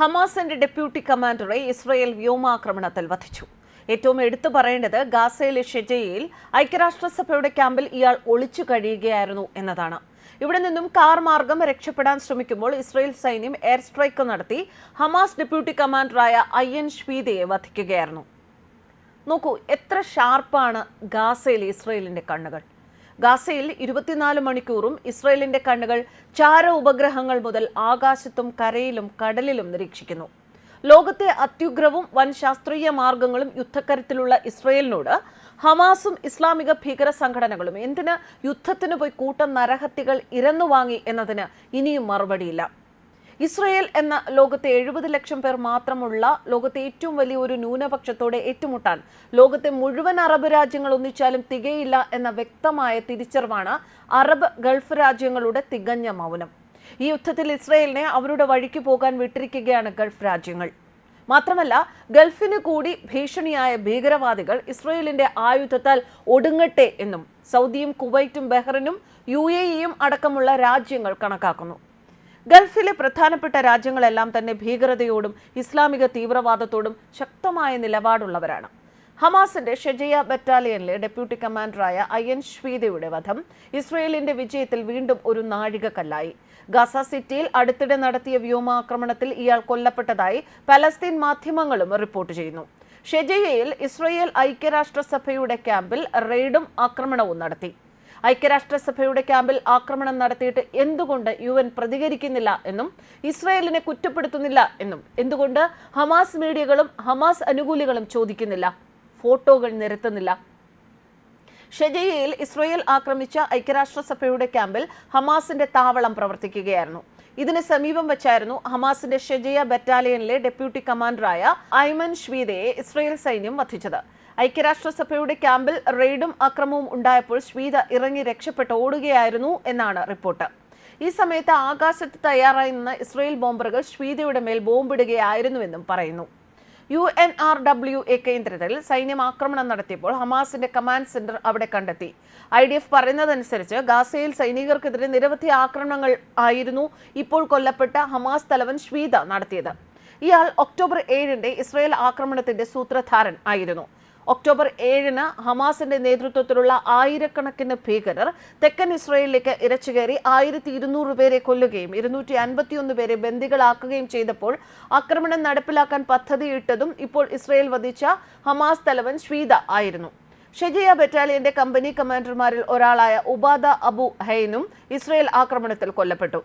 ഹമാസിന്റെ deputy കമാൻഡറെ Israel വ്യോമാക്രമണത്തിൽ വധിച്ചു. ഏറ്റവും എടുത്തു പറയേണ്ടത് ഗാസയിലെ ഷെജയിൽ ഐക്യരാഷ്ട്രസഭയുടെ ക്യാമ്പിൽ ഇയാൾ ഒളിച്ചു കഴിയുകയായിരുന്നു എന്നതാണ്. ഇവിടെ നിന്നും കാർ മാർഗം രക്ഷപ്പെടാൻ ശ്രമിക്കുമ്പോൾ ഇസ്രയേൽ സൈന്യം എയർ സ്ട്രൈക്ക് നടത്തി ഹമാസ് ഡെപ്യൂട്ടി കമാൻഡറായ അയ്യൻ ഷ്വീദയെ വധിക്കുകയായിരുന്നു. നോക്കൂ എത്ര ഷാർപ്പാണ് ഗാസയിലെ ഇസ്രയേലിന്റെ കണ്ണുകൾ. ഗാസയിൽ ഇരുപത്തിനാല് മണിക്കൂറും ഇസ്രയേലിന്റെ കണ്ണുകൾ ചാര ഉപഗ്രഹങ്ങൾ മുതൽ ആകാശത്തും കരയിലും കടലിലും നിരീക്ഷിക്കുന്നു. ലോകത്തെ അത്യുഗ്രവും വൻ ശാസ്ത്രീയ മാർഗങ്ങളും യുദ്ധക്കരത്തിലുള്ള ഇസ്രയേലിനോട് ഹമാസും ഇസ്ലാമിക ഭീകര സംഘടനകളും എന്തിന് യുദ്ധത്തിന് പോയി കൂട്ടം നരഹത്യകൾ ഇരന്നു വാങ്ങി എന്നതിന് ഇനിയും മറുപടിയില്ല. ഇസ്രയേൽ എന്ന ലോകത്തെ എഴുപത് ലക്ഷം പേർ മാത്രമുള്ള ലോകത്തെ ഏറ്റവും വലിയ ഒരു ന്യൂനപക്ഷത്തോടെ ഏറ്റുമുട്ടാൻ ലോകത്തെ മുഴുവൻ അറബ് രാജ്യങ്ങൾ ഒന്നിച്ചാലും തികയില്ല എന്ന വ്യക്തമായ തിരിച്ചറിവാണ് അറബ് ഗൾഫ് രാജ്യങ്ങളുടെ തികഞ്ഞ മൗനം. ഈ യുദ്ധത്തിൽ ഇസ്രയേലിനെ അവരുടെ വഴിക്ക് പോകാൻ വിട്ടിരിക്കുകയാണ് ഗൾഫ് രാജ്യങ്ങൾ. മാത്രമല്ല ഗൾഫിന് കൂടി ഭീഷണിയായ ഭീകരവാദികൾ ഇസ്രയേലിന്റെ ആയുധത്താൽ ഒടുങ്ങട്ടെ എന്നും സൗദിയും കുവൈറ്റും ബഹ്റിനും യു എ ഇയും അടക്കമുള്ള രാജ്യങ്ങൾ കണക്കാക്കുന്നു. ഗൾഫിലെ പ്രധാനപ്പെട്ട രാജ്യങ്ങളെല്ലാം തന്നെ ഭീകരതയോടും ഇസ്ലാമിക തീവ്രവാദത്തോടും ശക്തമായ നിലപാടുള്ളവരാണ്. ഹമാസിന്റെ ഷെജയ ബറ്റാലിയനിലെ ഡെപ്യൂട്ടി കമാൻഡറായ അയ്യൻ ഷ്വീദയുടെ വധം ഇസ്രയേലിന്റെ വിജയത്തിൽ വീണ്ടും ഒരു നാഴികക്കല്ലായി. ഗസ സിറ്റിയിൽ അടുത്തിടെ നടത്തിയ വ്യോമാക്രമണത്തിൽ ഇയാൾ കൊല്ലപ്പെട്ടതായി പലസ്തീൻ മാധ്യമങ്ങളും റിപ്പോർട്ട് ചെയ്യുന്നു. ഷെജയയിൽ ഇസ്രയേൽ ഐക്യരാഷ്ട്രസഭയുടെ ക്യാമ്പിൽ റെയ്ഡും ആക്രമണവും നടത്തി. ഐക്യരാഷ്ട്രസഭയുടെ ക്യാമ്പിൽ ആക്രമണം നടത്തിയിട്ട് എന്തുകൊണ്ട് യു എൻ പ്രതികരിക്കുന്നില്ല എന്നും ഇസ്രയേലിനെ കുറ്റപ്പെടുത്തുന്നില്ല എന്നും എന്തുകൊണ്ട് ഹമാസ് മീഡിയകളും ഹമാസ് അനുകൂലികളും ചോദിക്കുന്നില്ല ഫോട്ടോകൾ നിരത്തുന്നില്ല. ഷെജയിൽ ഇസ്രയേൽ ആക്രമിച്ച ഐക്യരാഷ്ട്രസഭയുടെ ക്യാമ്പിൽ ഹമാസിന്റെ താവളം പ്രവർത്തിക്കുകയായിരുന്നു. ഇതിന് സമീപം വെച്ചായിരുന്നു ഹമാസിന്റെ ഷെജയ ബറ്റാലിയനിലെ ഡെപ്യൂട്ടി കമാൻഡറായ ഐമൻ ഷ്വീദയെ ഇസ്രയേൽ സൈന്യം വധിച്ചത്. ഐക്യരാഷ്ട്രസഭയുടെ ക്യാമ്പിൽ റെയ്ഡും അക്രമവും ഉണ്ടായപ്പോൾ ശ്വീത ഇറങ്ങി രക്ഷപ്പെട്ട് ഓടുകയായിരുന്നു എന്നാണ് റിപ്പോർട്ട്. ഈ സമയത്ത് ആകാശത്ത് തയ്യാറായി നിന്ന ഇസ്രയേൽ ബോംബറുകൾ ശ്വീതയുടെ മേൽ ബോംബിടുകയായിരുന്നുവെന്നും പറയുന്നു. U N R W A കേന്ദ്രത്തിൽ സൈന്യം ആക്രമണം നടത്തിയപ്പോൾ ഹമാസിന്റെ കമാൻഡ് സെന്റർ അവിടെ കണ്ടെത്തി. ഐ ഡി എഫ് പറയുന്നതനുസരിച്ച് ഗാസയിൽ സൈനികർക്കെതിരെ നിരവധി ആക്രമണങ്ങൾ ആയിരുന്നു ഇപ്പോൾ കൊല്ലപ്പെട്ട ഹമാസ് തലവൻ ശ്വീത നടത്തിയത്. ഇയാൾ ഒക്ടോബർ ഏഴിന്റെ ഇസ്രയേൽ ആക്രമണത്തിന്റെ സൂത്രധാരൻ ആയിരുന്നു. ഒക്ടോബർ ഏഴിന് ഹമാസിന്റെ നേതൃത്വത്തിലുള്ള ആയിരക്കണക്കിന് ഭീകരർ തെക്കൻ ഇസ്രയേലിലേക്ക് ഇരച്ചുകയറി ആയിരത്തി ഇരുന്നൂറ് പേരെ കൊല്ലുകയും ഇരുന്നൂറ്റി അൻപത്തിയൊന്ന് പേരെ ബന്ദികളാക്കുകയും ചെയ്തപ്പോൾ ആക്രമണം നടപ്പിലാക്കാൻ പദ്ധതിയിട്ടതും ഇപ്പോൾ ഇസ്രയേൽ വധിച്ച ഹമാസ് തലവൻ ഷീദ ആയിരുന്നു. ഷെജിയ ബറ്റാലിയന്റെ കമ്പനി കമാൻഡർമാരിൽ ഒരാളായ ഉബാദ അബു ഹൈനും ഇസ്രയേൽ ആക്രമണത്തിൽ കൊല്ലപ്പെട്ടു.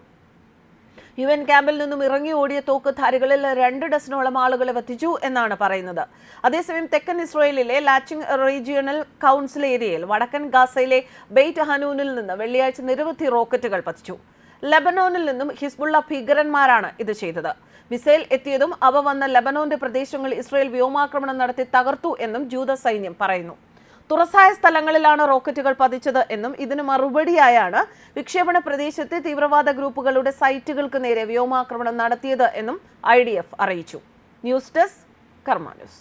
യു എൻ ക്യാമ്പിൽ നിന്നും ഇറങ്ങി ഓടിയ തോക്കുധാരികളിൽ രണ്ട് ഡസനോളം ആളുകളെ വധിച്ചു എന്നാണ് പറയുന്നത്. അതേസമയം തെക്കൻ ഇസ്രയേലിലെ ലാച്ചിങ് റീജിയണൽ കൗൺസിൽ ഏരിയയിൽ വടക്കൻ ഗാസയിലെ ബെയ്റ്റ് ഹനൂനിൽ നിന്ന് വെള്ളിയാഴ്ച നിരവധി റോക്കറ്റുകൾ പതിച്ചു. ലബനോനിൽ നിന്നും ഹിസ്ബുള്ള ഭീകരന്മാരാണ് ഇത് ചെയ്തത്. മിസൈൽ എത്തിയതും അവ വന്ന ലബനോന്റെ പ്രദേശങ്ങൾ ഇസ്രയേൽ വ്യോമാക്രമണം നടത്തി തകർത്തു എന്നും ജൂത സൈന്യം പറയുന്നു. തുറസായ സ്ഥലങ്ങളിലാണ് റോക്കറ്റുകൾ പതിച്ചത് എന്നും ഇതിന് മറുപടിയായാണ് വിക്ഷേപണ പ്രദേശത്തെ തീവ്രവാദ ഗ്രൂപ്പുകളുടെ സൈറ്റുകൾക്ക് നേരെ വ്യോമാക്രമണം നടത്തിയത് എന്നും ഐ അറിയിച്ചു. News desk Karma news.